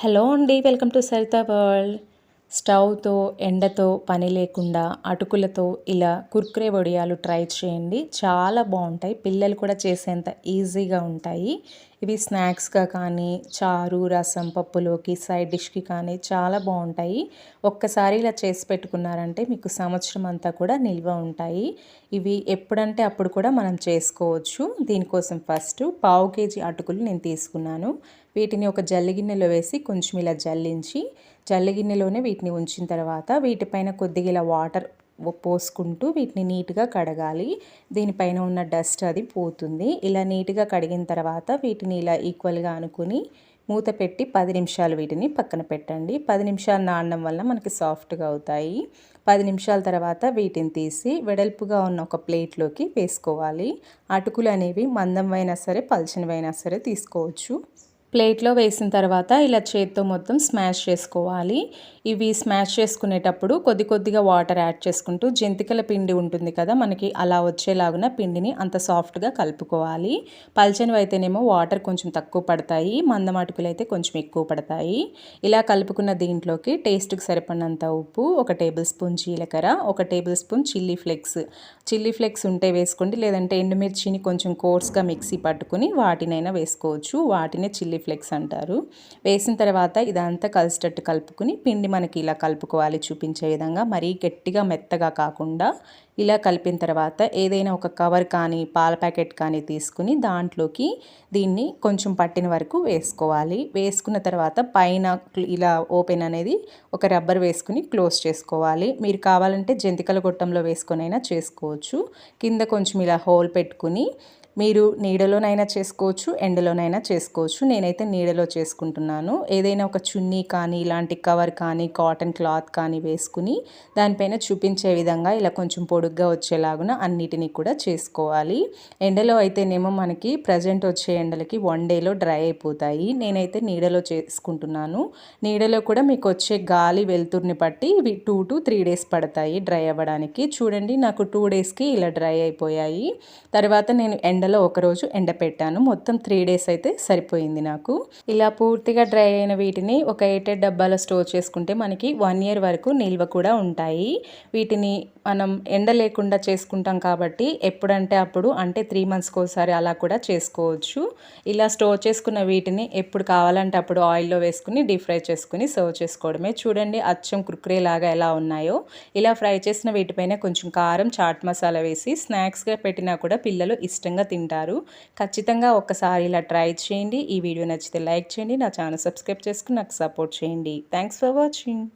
Hello అండి welcome to Saritha world. స్టవ్తో ఎండతో పని లేకుండా అటుకులతో ఇలా కుర్కురే వడియాలు ట్రై చేయండి. చాలా బాగుంటాయి. పిల్లలు కూడా చేసేంత ఈజీగా ఉంటాయి. ఇవి స్నాక్స్గా కానీ చారు రసం పప్పులోకి సైడ్ డిష్కి కానీ చాలా బాగుంటాయి. ఒక్కసారి ఇలా చేసి పెట్టుకున్నారంటే మీకు సంవత్సరం అంతా కూడా నిల్వ ఉంటాయి. ఇవి ఎప్పుడంటే అప్పుడు కూడా మనం చేసుకోవచ్చు. దీనికోసం ఫస్ట్ పావు కేజీ అటుకులు నేను తీసుకున్నాను. వీటిని ఒక జల్లిగిన్నెలో వేసి కొంచెం ఇలా జల్లించి జల్లగిన్నెలోనే వీటిని ఉంచిన తర్వాత వీటిపైన కొద్దిగా ఇలా వాటర్ పోసుకుంటూ వీటిని నీట్గా కడగాలి. దీనిపైన ఉన్న డస్ట్ అది పోతుంది. ఇలా నీట్గా కడిగిన తర్వాత వీటిని ఇలా ఈక్వల్గా అనుకుని మూత పెట్టి పది నిమిషాలు వీటిని పక్కన పెట్టండి. పది నిమిషాలు నానడం వల్ల మనకి సాఫ్ట్గా అవుతాయి. పది నిమిషాల తర్వాత వీటిని తీసి వెడల్పుగా ఉన్న ఒక ప్లేట్లోకి వేసుకోవాలి. అటుకులు అనేవి మందంవైనా సరే పలచనివైనా సరే తీసుకోవచ్చు. ప్లేట్లో వేసిన తర్వాత ఇలా చేత్తో మొత్తం స్మాష్ చేసుకోవాలి. ఇవి స్మాష్ చేసుకునేటప్పుడు కొద్ది కొద్దిగా వాటర్ యాడ్ చేసుకుంటూ జంతికల పిండి ఉంటుంది కదా మనకి అలా వచ్చేలాగున పిండిని అంత సాఫ్ట్గా కలుపుకోవాలి. పల్చనివి అయితేనేమో వాటర్ కొంచెం తక్కువ పడతాయి మందమాటుకులు అయితే కొంచెం ఎక్కువ పడతాయి. ఇలా కలుపుకున్న దీంట్లోకి టేస్ట్కి సరిపడినంత ఉప్పు ఒక టేబుల్ స్పూన్ జీలకర్ర ఒక tablespoon chilli flakes. Chilli flakes ఉంటే వేసుకోండి లేదంటే ఎండుమిర్చిని కొంచెం కోర్స్గా మిక్సీ పట్టుకుని వాటినైనా వేసుకోవచ్చు. వాటినే చిల్లీ ఫ్లెక్స్ అంటారు. వేసిన తర్వాత ఇదంతా కలిసేటట్టు కలుపుకుని పిండి మనకి ఇలా కలుపుకోవాలి చూపించే విధంగా. మరీ గట్టిగా మెత్తగా కాకుండా ఇలా కలిపిన తర్వాత ఏదైనా ఒక కవర్ కానీ పాల ప్యాకెట్ కానీ తీసుకుని దాంట్లోకి దీన్ని కొంచెం పట్టిన వరకు వేసుకోవాలి. వేసుకున్న తర్వాత పైన ఇలా ఓపెన్ అనేది ఒక రబ్బర్ వేసుకుని క్లోజ్ చేసుకోవాలి. మీరు కావాలంటే జంతికల గొట్టంలో వేసుకొనైనా చేసుకోవచ్చు. కింద కొంచెం ఇలా హోల్ పెట్టుకుని మీరు నీడలోనైనా చేసుకోవచ్చు ఎండలోనైనా చేసుకోవచ్చు. నేనైతే నీడలో చేసుకుంటున్నాను. ఏదైనా ఒక చున్నీ కానీ ఇలాంటి కవర్ కానీ కాటన్ క్లాత్ కానీ వేసుకుని దానిపైన చూపించే విధంగా ఇలా కొంచెం పొడుగ్గా వచ్చేలాగున అన్నిటినీ కూడా చేసుకోవాలి. ఎండలో అయితేనేమో మనకి ప్రజెంట్ వచ్చే ఎండలకి వన్ డేలో డ్రై అయిపోతాయి. నేనైతే నీడలో చేసుకుంటున్నాను. నీడలో కూడా మీకు వచ్చే గాలి వెలుతురుని బట్టి ఇవి టూ టు త్రీ డేస్ పడతాయి డ్రై అవ్వడానికి. చూడండి నాకు టూ డేస్కి ఇలా డ్రై అయిపోయాయి. తర్వాత నేను ఎండ ఎండలో ఒకరోజు ఎండపెట్టాను మొత్తం త్రీ డేస్ అయితే సరిపోయింది నాకు. ఇలా పూర్తిగా డ్రై అయిన వీటిని ఒక ఎయిటెడ్ డబ్బాలో స్టోర్ చేసుకుంటే మనకి వన్ ఇయర్ వరకు నిల్వ కూడా ఉంటాయి. వీటిని మనం ఎండ లేకుండా చేసుకుంటాం కాబట్టి ఎప్పుడంటే అప్పుడు అంటే త్రీ మంత్స్కి ఒకసారి అలా కూడా చేసుకోవచ్చు. ఇలా స్టోర్ చేసుకున్న వీటిని ఎప్పుడు కావాలంటే అప్పుడు ఆయిల్లో వేసుకుని డీప్ ఫ్రై చేసుకుని సర్వ్ చేసుకోవడమే. చూడండి అచ్చం కుర్కురే లాగా ఎలా ఉన్నాయో. ఇలా ఫ్రై చేసిన వీటిపైన కొంచెం కారం చాట్ మసాలా వేసి స్నాక్స్గా పెట్టినా కూడా పిల్లలు ఇష్టంగా తింటారు. ఖచ్చితంగా ఒక్కసారి ఇలా ట్రై చేయండి. ఈ వీడియో నచ్చితే లైక్ చేయండి. నా ఛానల్ సబ్స్క్రైబ్ చేసుకుని నాకు సపోర్ట్ చేయండి. Thanks for watching.